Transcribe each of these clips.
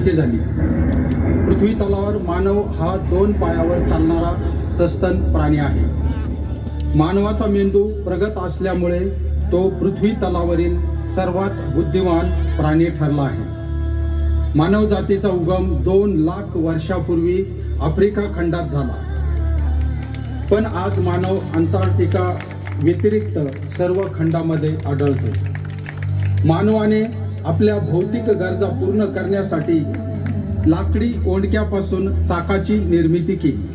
इथे झाली. पृथ्वी तलावर मानव हा दोन पायावर चालणारा सस्तन प्राणी आहे. मानवाचा मेंदू प्रगत असल्यामुळे तो पृथ्वी तलावरील सर्वात बुद्धिमान प्राणी ठरला आहे. मानव जातीचा उगम दोन लाख वर्षापूर्वी आफ्रिका खंडात झाला. पण आज मानव अंटार्क्टिका व्यतिरिक्त सर्व खंडामध्ये आढळतो मानवाने आपल्या भौतिक गरजा पूर्ण करण्यासाठी लाकडी ओंडक्यापासून चाकाची निर्मिती केली.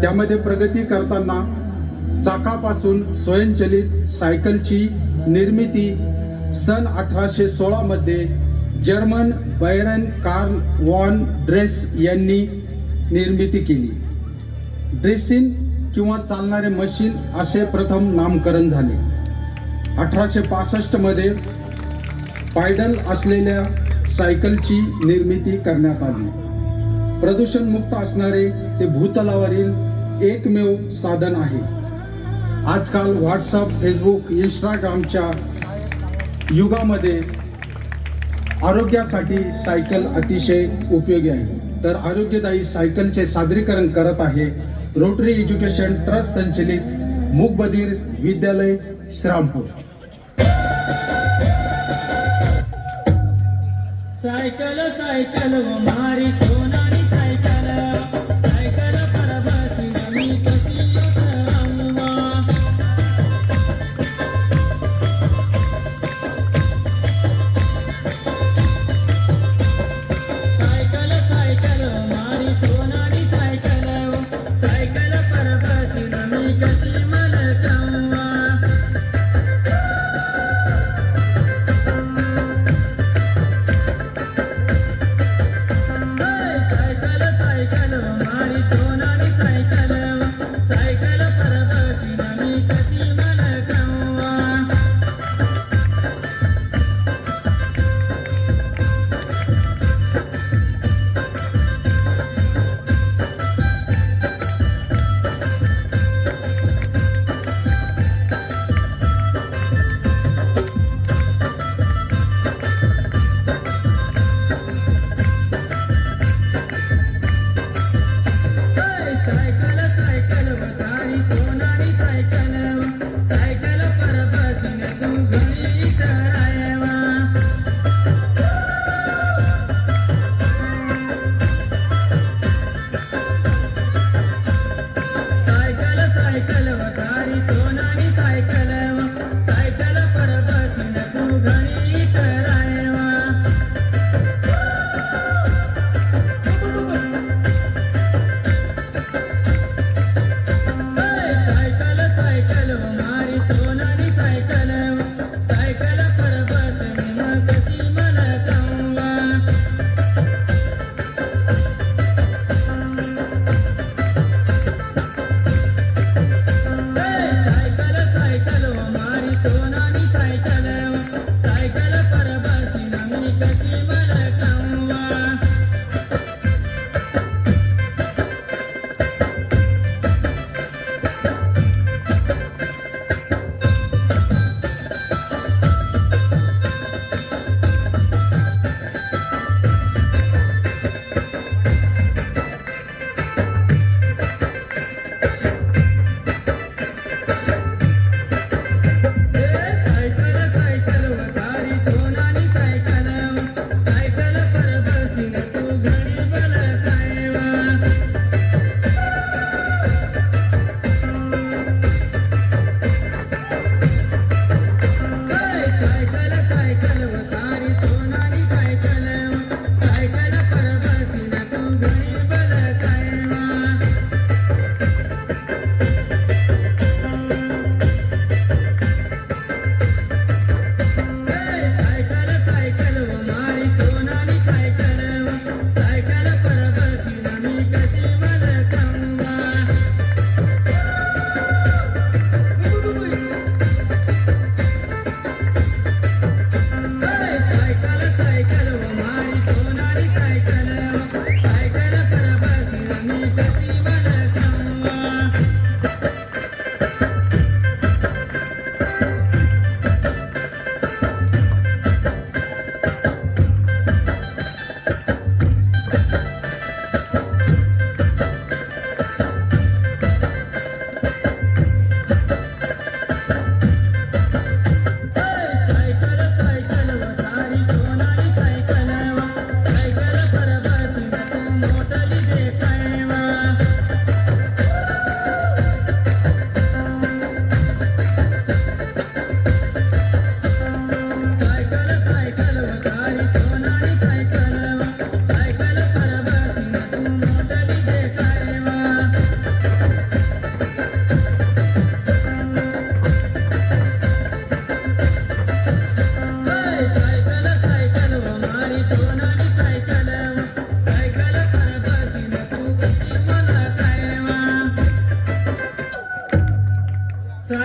त्यामध्ये प्रगती करताना चाकापासून स्वयंचलित सायकलची निर्मिती सन अठराशे सोळामध्ये German baron Karl von Drais यांनी निर्मिती केली. ड्रेसिंग किंवा चालणारे मशीन असे प्रथम नामकरण झाले. अठराशे पासष्टमध्ये पायडल असलेल्या सायकलची निर्मिती करण्यात आली. प्रदूषणमुक्त असणारे ते भूतलावरील एकमेव साधन आहे. आजकाल व्हॉट्सअप फेसबुक इंस्टाग्रामच्या युगामध्ये आरोग्यासाठी सायकल अतिशय उपयोगी आहे. तर आरोग्यदायी सायकलचे सादरीकरण करत आहे रोटरी एज्युकेशन ट्रस्ट संचलित मूकबधीर विद्यालय श्रामपूर सायकल सायकल मारी सोना.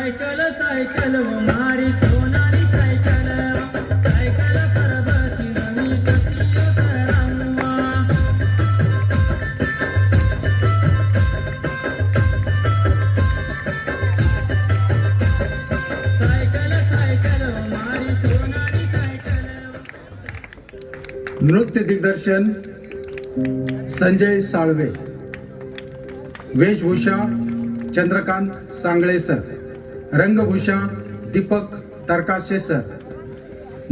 सायकल सायकल मारी सोनारी सायकल. सायकल पर बसीन मी कशी उतरावा हो सायकल सायकल मारी सोनारी सायकल. नृत्य दिग्दर्शन संजय साळवे. वेशभूषा चंद्रकांत सांगळे सर. रंगभूषा दीपक तरकाशे सर.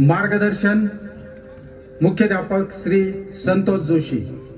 मार्गदर्शन मुख्याध्यापक श्री संतोष जोशी.